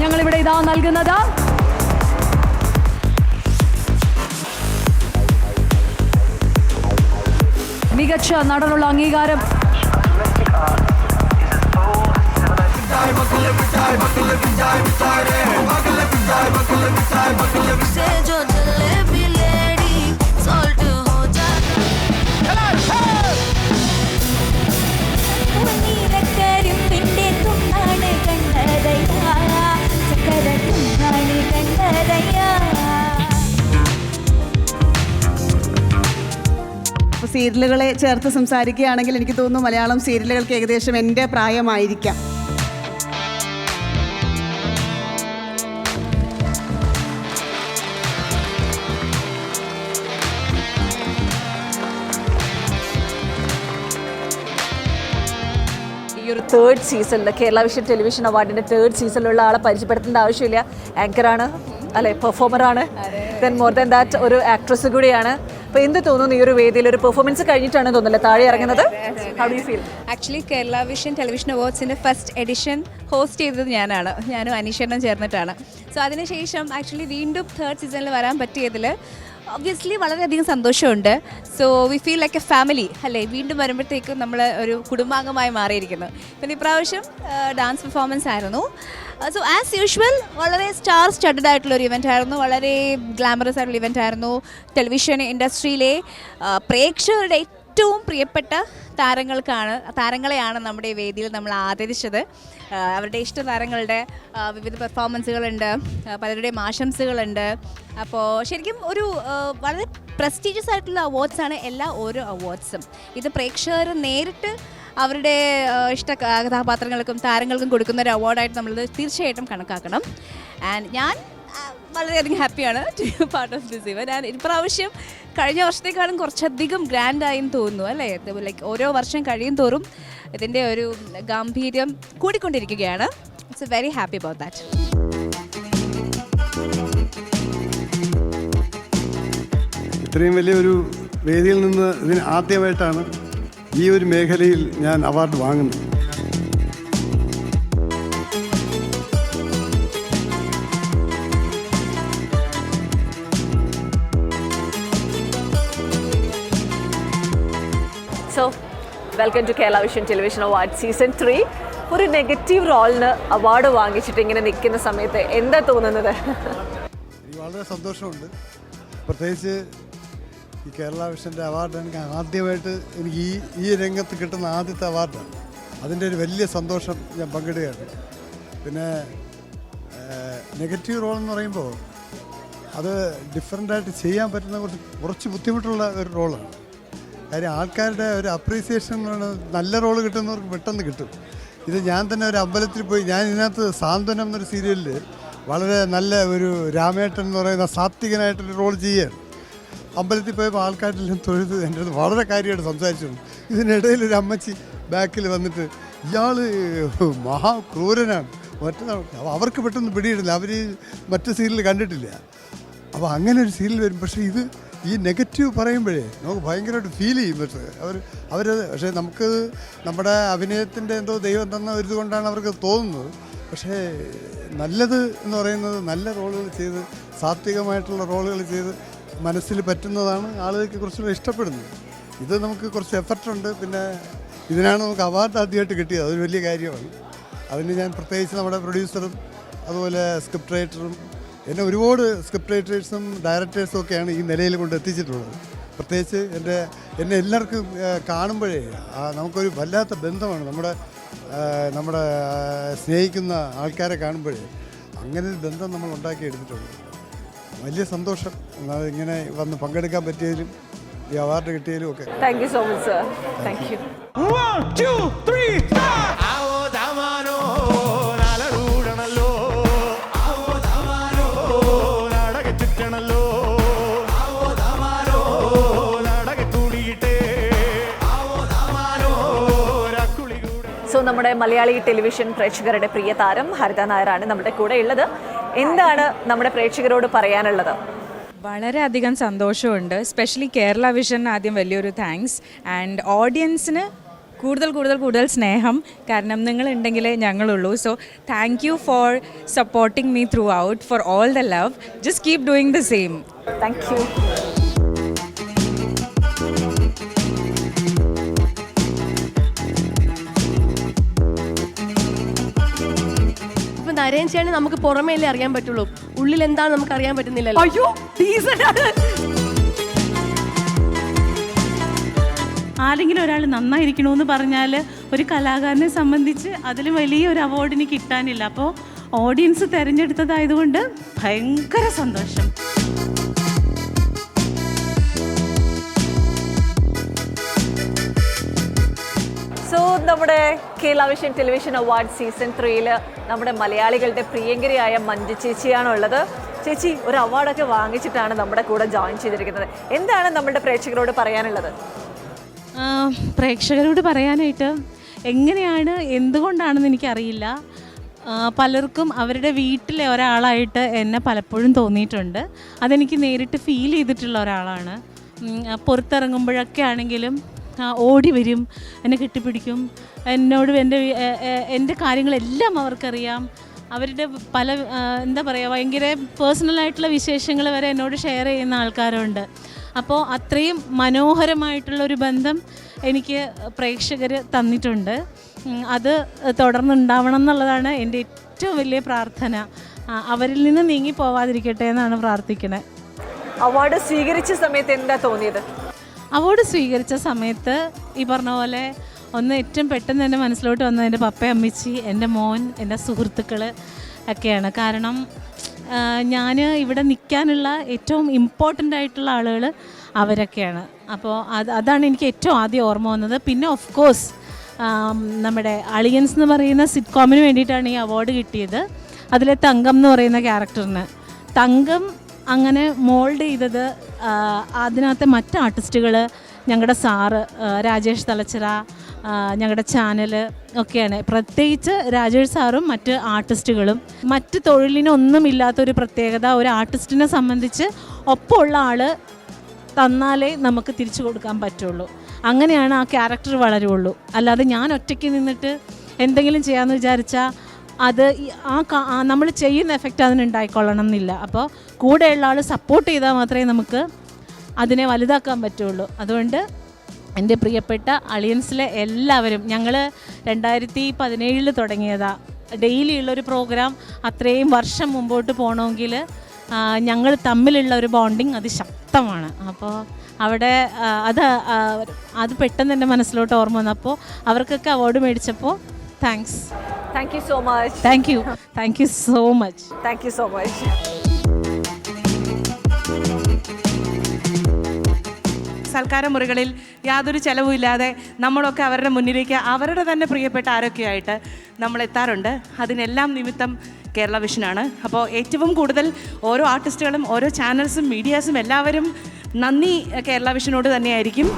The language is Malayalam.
ഞങ്ങൾ ഇവിടെ ഇതാ നൽകുന്നത്. മികച്ച നടനുള്ള അംഗീകാരം. സീരിയലുകളെ ചേർത്ത് സംസാരിക്കുകയാണെങ്കിൽ എനിക്ക് തോന്നുന്നു മലയാളം സീരിയലുകൾക്ക് ഏകദേശം എന്റെ പ്രായമായിരിക്കാം. ഒരു തേർഡ് സീസണിൽ കേരള വിഷൻ ടെലിവിഷൻ അവാർഡിന്റെ തേർഡ് സീസണിലുള്ള ആളെ പരിചയപ്പെടുത്തേണ്ട ആവശ്യമില്ല. ആങ്കറാണ് അല്ലെ പെർഫോമറാണ് ദെൻ മോർ ദാൻ ദാറ്റ് ഒരു ആക്ട്രസ് കൂടിയാണ്. അപ്പോൾ എന്ത് തോന്നുന്നു ഈ ഒരു വേദിയിൽ ഒരു പെർഫോമൻസ് കഴിഞ്ഞിട്ടാണ് തോന്നുന്നില്ല താഴെ ഇറങ്ങുന്നത്? ആക്ച്വലി കേരള വിഷൻ ടെലിവിഷൻ അവാർഡ്സിന്റെ ഫസ്റ്റ് എഡിഷൻ ഹോസ്റ്റ് ചെയ്തത് ഞാനാണ്. ഞാനും അനീഷേട്ടനും ചേർന്നിട്ടാണ്. സോ അതിനുശേഷം ആക്ച്വലി വീണ്ടും തേർഡ് സീസണിൽ വരാൻ പറ്റിയതിൽ ഒബ്വിയസ്ലി വളരെയധികം സന്തോഷമുണ്ട്. So we feel like a family അല്ലേ? വീണ്ടും വരുമ്പോഴത്തേക്കും നമ്മൾ ഒരു കുടുംബാംഗമായി മാറിയിരിക്കുന്നു. പിന്നെ ഇപ്രാവശ്യം ഡാൻസ് പെർഫോമൻസ് ആയിരുന്നു. സോ ആസ് യൂഷ്വൽ വളരെ സ്റ്റാർ സ്റ്റഡഡ് ആയിട്ടുള്ള ഒരു ഇവന്റ് ആയിരുന്നു. വളരെ ഗ്ലാമറസ് ആയിട്ടുള്ള ഇവന്റ് ആയിരുന്നു. ടെലിവിഷൻ ഇൻഡസ്ട്രിയിലെ പ്രേക്ഷകരുടെ ഏറ്റവും പ്രിയപ്പെട്ട താരങ്ങൾക്കാണ് താരങ്ങളെയാണ് നമ്മുടെ വേദിയിൽ നമ്മൾ ആദരിച്ചത്. അവരുടെ ഇഷ്ട താരങ്ങളുടെ വിവിധ പെർഫോമൻസുകളുണ്ട് പലരുടെയും ആശംസകളുണ്ട്. അപ്പോൾ ശരിക്കും ഒരു വളരെ പ്രസ്റ്റീജിയസ് ആയിട്ടുള്ള അവാർഡ്സാണ് എല്ലാ ഓരോ അവാർഡ്സും ഇത് പ്രേക്ഷകർ നേരിട്ട് അവരുടെ ഇഷ്ട കഥാപാത്രങ്ങൾക്കും താരങ്ങൾക്കും കൊടുക്കുന്ന ഒരു അവാർഡായിട്ട് നമ്മൾ തീർച്ചയായിട്ടും കണക്കാക്കണം. ആൻഡ് ഞാൻ വളരെയധികം ഹാപ്പിയാണ് to part of this event and ഇപ്രാവശ്യം കഴിഞ്ഞ വർഷത്തേക്കാളും കുറച്ചധികം ഗ്രാൻഡായും തോന്നുന്നു അല്ലേ? ലൈക്ക് ഓരോ വർഷം കഴിയും തോറും ഇതിന്റെ ഒരു ഗാംഭീര്യം കൂടിക്കൊണ്ടിരിക്കുകയാണ്. It's very happy about that ഇത്രയും വലിയൊരു വേദിയിൽ നിന്ന് ഇതിന് ആദ്യമായിട്ടാണ് ഈ ഒരു മേഖലയിൽ ഞാൻ അവാർഡ് വാങ്ങുന്നത്. So welcome to Kerala vision television award season three ഒരു നെഗറ്റീവ് റോളിന് അവാർഡ് വാങ്ങിച്ചിട്ട് ഇങ്ങനെ നിൽക്കുന്ന സമയത്ത് എന്താ തോന്നുന്നത്? വളരെ സന്തോഷമുണ്ട്. പ്രത്യേകിച്ച് ഈ കേരള വിഷന്റെ അവാർഡ് എനിക്ക് ആദ്യമായിട്ട് എനിക്ക് ഈ ഈ രംഗത്ത് കിട്ടുന്ന ആദ്യത്തെ അവാർഡാണ് അതിന്റെ ഒരു വലിയ സന്തോഷം ഞാൻ പങ്കിടുകയാണ്. പിന്നെ നെഗറ്റീവ് റോൾ എന്ന് പറയുമ്പോൾ അത് ഡിഫറെന്റായിട്ട് ചെയ്യാൻ പറ്റുന്ന കുറച്ച് കുറച്ച് ബുദ്ധിമുട്ടുള്ള ഒരു റോളാണ് കാര്യം ആൾക്കാരുടെ ഒരു അപ്രീസിയേഷൻ നല്ല റോൾ കിട്ടുന്നവർക്ക് പെട്ടെന്ന് കിട്ടും. ഇത് ഞാൻ തന്നെ ഒരു അമ്പലത്തിൽ പോയി ഞാൻ ഇതിനകത്ത് സാന്ത്വനം എന്നൊരു സീരിയലിൽ വളരെ നല്ല ഒരു രാമേട്ടൻ എന്ന് പറയുന്ന സാത്വികനായിട്ടൊരു റോൾ ചെയ്യുകയാണ്. അമ്പലത്തിൽ പോയപ്പോൾ ആൾക്കാരെല്ലാം തൊഴുത് എന്റെ അടുത്ത് വളരെ കാര്യമായിട്ട് സംസാരിച്ചു. ഇതിനിടയിൽ ഒരു അമ്മച്ചി ബാക്കിൽ വന്നിട്ട് ഇയാൾ മഹാക്രൂരനാണ്. അപ്പോൾ അവർക്ക് പെട്ടെന്ന് പിടിയിടില്ല. അവർ മറ്റു സീരിയൽ കണ്ടിട്ടില്ല. അപ്പോൾ അങ്ങനെ ഒരു സീരിയൽ വരും. പക്ഷേ ഇത് ഈ നെഗറ്റീവ് പറയുമ്പോഴേ നമുക്ക് ഭയങ്കരമായിട്ട് ഫീൽ ചെയ്യും പക്ഷേ. അവർ അവരത് പക്ഷേ നമുക്ക് നമ്മുടെ അഭിനയത്തിന്റെ എന്തോ ദൈവം തന്ന ഒരു ഇതുകൊണ്ടാണ് അവർക്ക് തോന്നുന്നത്. പക്ഷേ നല്ലത് എന്ന് പറയുന്നത് നല്ല റോളുകൾ ചെയ്ത് സാത്വികമായിട്ടുള്ള റോളുകൾ ചെയ്ത് മനസ്സിൽ പറ്റുന്നതാണ് ആളുകൾക്ക് കുറച്ചുകൂടെ ഇഷ്ടപ്പെടുന്നത്. ഇത് നമുക്ക് കുറച്ച് എഫർട്ടുണ്ട് പിന്നെ ഇതിനാണ് നമുക്ക് അവാർഡ് ആദ്യമായിട്ട് കിട്ടിയത്. അതൊരു വലിയ കാര്യമാണ്. അതിന് ഞാൻ പ്രത്യേകിച്ച് നമ്മുടെ പ്രൊഡ്യൂസറും അതുപോലെ സ്ക്രിപ്റ്റ് റൈറ്ററും എന്നെ ഒരുപാട് സ്ക്രിപ്റ്റ് റൈറ്റേഴ്സും ഡയറക്ടേഴ്സും ഒക്കെയാണ് ഈ നിലയിൽ കൊണ്ട് എത്തിച്ചിട്ടുള്ളത്. പ്രത്യേകിച്ച് എന്റെ എന്നെ എല്ലാവർക്കും ആ, കാണുമ്പോഴേ നമുക്കൊരു വല്ലാത്ത ബന്ധമാണ്. നമ്മുടെ നമ്മുടെ സ്നേഹിക്കുന്ന ആൾക്കാരെ കാണുമ്പോഴേ അങ്ങനെ ഒരു ബന്ധം നമ്മൾ ഉണ്ടാക്കിയെടുത്തിട്ടുണ്ട്. വലിയ സന്തോഷം. ഇങ്ങനെ വന്ന് പങ്കെടുക്കാൻ പറ്റിയതിലും ഈ അവാർഡ് കിട്ടിയതിലും ഒക്കെ. Thank you so much sir thank you so നമ്മുടെ മലയാളി ടെലിവിഷൻ പ്രേക്ഷകരുടെ പ്രിയ താരം ഹരിത നായരാണ് നമ്മുടെ കൂടെ ഉള്ളത്. എന്താണ് നമ്മുടെ പ്രേക്ഷകരോട് പറയാനുള്ളത്? വളരെ അധികം സന്തോഷമുണ്ട്. സ്പെഷ്യലി കേരള വിഷൻ ആദ്യം വലിയൊരു താങ്ക്സ് ആൻഡ് ഓഡിയൻസിന് കൂടുതൽ കൂടുതൽ കൂടുതൽ സ്നേഹം. കാരണം നിങ്ങൾ ഉണ്ടെങ്കിലേ ഞങ്ങളുള്ളൂ. So thank you for supporting me through for all the love just keep doing the same thank you Naren ചേട്ടനെ നമുക്ക് പുറമേലേ അറിയാൻ പറ്റുള്ളൂ. ഉള്ളിൽ എന്താണ് നമുക്ക് അറിയാൻ പറ്റുന്നില്ലല്ലോ. അയ്യോ ഡീസന്റ് ആണ്. ആരെങ്കിലും ഒരാൾ നന്നായിരിക്കണമെന്ന് പറഞ്ഞാൽ ഒരു കലാകാരനെ സംബന്ധിച്ച് അതിൽ വലിയ ഒരു അവാർഡിന് കിട്ടാനില്ല. അപ്പോൾ ഓഡിയൻസ് തിരഞ്ഞെടുത്തതായതുകൊണ്ട് ഭയങ്കര സന്തോഷം. നമ്മുടെ Kerala vision television award season ത്രീയിൽ നമ്മുടെ മലയാളികളുടെ പ്രിയങ്കരിയായ മഞ്ജു ചേച്ചിയാണുള്ളത്. ചേച്ചി ഒരു അവാർഡൊക്കെ വാങ്ങിച്ചിട്ടാണ് നമ്മുടെ കൂടെ ജോയിൻ ചെയ്തിരിക്കുന്നത്. എന്താണ് നമ്മുടെ പ്രേക്ഷകരോട് പറയാനുള്ളത്? പ്രേക്ഷകരോട് പറയാനായിട്ട് എങ്ങനെയാണ് എന്തുകൊണ്ടാണെന്ന് എനിക്കറിയില്ല. പലർക്കും അവരുടെ വീട്ടിലെ ഒരാളായിട്ട് എന്നെ പലപ്പോഴും തോന്നിയിട്ടുണ്ട്. അതെനിക്ക് നേരിട്ട് ഫീൽ ചെയ്തിട്ടുള്ള ഒരാളാണ്. പുറത്തിറങ്ങുമ്പോഴൊക്കെ ആണെങ്കിലും ഓടി വരും എന്നെ കെട്ടിപ്പിടിക്കും. എന്നോട് എന്റെ എന്റെ കാര്യങ്ങളെല്ലാം അവർക്കറിയാം. അവരുടെ പല എന്താ പറയുക ഭയങ്കര പേഴ്സണലായിട്ടുള്ള വിശേഷങ്ങൾ വരെ എന്നോട് ഷെയർ ചെയ്യുന്ന ആൾക്കാരുണ്ട്. അപ്പോൾ അത്രയും മനോഹരമായിട്ടുള്ളൊരു ബന്ധം എനിക്ക് പ്രേക്ഷകർ തന്നിട്ടുണ്ട്. അത് തുടർന്നുണ്ടാവണം എന്നുള്ളതാണ് എന്റെ ഏറ്റവും വലിയ പ്രാർത്ഥന. അവരിൽ നിന്ന് നീങ്ങി പോവാതിരിക്കട്ടെ എന്നാണ് പ്രാർത്ഥിക്കുന്നത് അവാർഡ് സ്വീകരിച്ച സമയത്ത് എന്താ തോന്നിയത്? അവാർഡ് സ്വീകരിച്ച സമയത്ത് ഈ പറഞ്ഞ പോലെ ഒന്ന് ഏറ്റവും പെട്ടെന്ന് എന്റെ മനസ്സിലോട്ട് വന്നത് എന്റെ പപ്പ അമ്മച്ചി എന്റെ മോൻ എന്റെ സുഹൃത്തുക്കൾ ഒക്കെയാണ്. കാരണം ഞാൻ ഇവിടെ നിൽക്കാനുള്ള ഏറ്റവും ഇമ്പോർട്ടന്റ് ആയിട്ടുള്ള ആളുകൾ അവരൊക്കെയാണ്. അപ്പോൾ അത് അതാണ് എനിക്ക് ഏറ്റവും ആദ്യം ഓർമ്മ വന്നത്. പിന്നെ ഓഫ് കോഴ്സ് നമ്മുടെ അളിയൻസ് എന്ന് പറയുന്ന സിറ്റ്കോമിന് വേണ്ടിയിട്ടാണ് ഈ അവാർഡ് കിട്ടിയത്. അതിലെ തങ്കം എന്ന് പറയുന്ന ക്യാരക്ടറിന് തങ്കം അങ്ങനെ മോൾഡ് ചെയ്തത് അതിനകത്തെ മറ്റ് ആർട്ടിസ്റ്റുകൾ ഞങ്ങളുടെ സാറ് രാജേഷ് തലച്ചിറ ഞങ്ങളുടെ ചാനൽ ഒക്കെയാണ്. പ്രത്യേകിച്ച് രാജേഷ് സാറും മറ്റ് ആർട്ടിസ്റ്റുകളും. മറ്റ് തൊഴിലിനൊന്നും ഇല്ലാത്തൊരു പ്രത്യേകത ഒരു ആർട്ടിസ്റ്റിനെ സംബന്ധിച്ച് ഒപ്പമുള്ള ആൾ തന്നാലേ നമുക്ക് തിരിച്ചു കൊടുക്കാൻ പറ്റുള്ളൂ. അങ്ങനെയാണ് ആ ക്യാരക്ടർ വളരുള്ളൂ. അല്ലാതെ ഞാൻ ഒറ്റയ്ക്ക് നിന്നിട്ട് എന്തെങ്കിലും ചെയ്യാമെന്ന് വിചാരിച്ചാൽ അത് ആ നമ്മൾ ചെയ്യുന്ന എഫക്റ്റ് അതിന് ഉണ്ടായിക്കൊള്ളണം എന്നില്ല. അപ്പോൾ കൂടെയുള്ള ആൾ സപ്പോർട്ട് ചെയ്താൽ മാത്രമേ നമുക്ക് അതിനെ വലുതാക്കാൻ പറ്റുള്ളൂ. അതുകൊണ്ട് എന്റെ പ്രിയപ്പെട്ട അളിയൻസിലെ എല്ലാവരും ഞങ്ങൾ രണ്ടായിരത്തി പതിനേഴിൽ തുടങ്ങിയതാ. ഡെയിലി ഉള്ളൊരു പ്രോഗ്രാം അത്രയും വർഷം മുമ്പോട്ട് പോകണമെങ്കിൽ ഞങ്ങൾ തമ്മിലുള്ള ഒരു ബോണ്ടിങ് അത് ശക്തമാണ് അപ്പോൾ അവിടെ അത് അത് പെട്ടെന്ന് എന്റെ മനസ്സിലോട്ട് ഓർമ്മ വന്നപ്പോൾ അവർക്കൊക്കെ award മേടിച്ചപ്പോൾ thanks thank you so much thank you thank you so much thank you so much സൽക്കാര മുറികളിൽ യാതൊരു ചെലവുമില്ലാതെ നമ്മളൊക്കെ അവരുടെ മുന്നിലേക്ക് അവരുടെ തന്നെ പ്രിയപ്പെട്ട ആരൊക്കെയായിട്ട് നമ്മൾ എത്താറുണ്ട്. അതിനെല്ലാം നിമിത്തം കേരള വിഷനാണ് അപ്പോൾ ഏറ്റവും കൂടുതൽ ഓരോ ആർട്ടിസ്റ്റുകളും ഓരോ ചാനൽസും മീഡിയാസും എല്ലാവരും നന്ദി കേരള വിഷനോട് തന്നെയായിരിക്കും.